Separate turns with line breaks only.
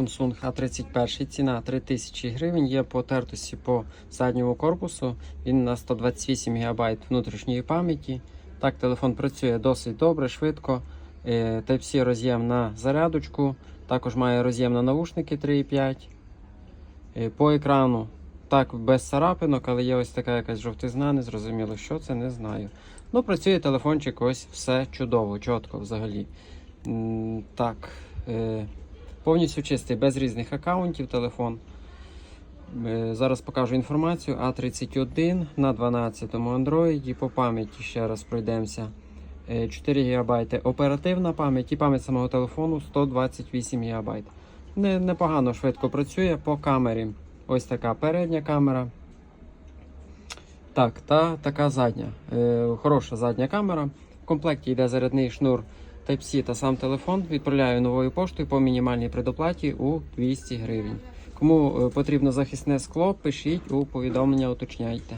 Samsung A31, ціна 3000 гривень. Є по тертості по задньому корпусу. Він на 128 ГБ внутрішньої пам'яті. Так, телефон працює досить добре, швидко. Е, Type-C роз'єм на зарядочку. Також має роз'єм на наушники 3,5. Е, По екрану так без царапинок, але є ось така якась жовтизна, не зрозуміло, що це, не знаю. Ну, працює телефончик, ось все чудово, чітко взагалі. Так, е, повністю чистий, без різних аккаунтів телефон. Е, Зараз покажу інформацію. А31 на 12 Android. і По пам'яті ще раз пройдемося. Е, 4 ГБ оперативна пам'ять і пам'ять самого телефону 128 ГБ. Не, непогано швидко працює по камері. Ось така передня камера. Так, та така задня. Е, хороша задня камера. В комплекті йде зарядний шнур Type-C та сам телефон. Відправляю новою поштою по мінімальній предоплаті у 200 гривень. Кому е, потрібно захисне скло, пишіть у повідомлення, уточняйте.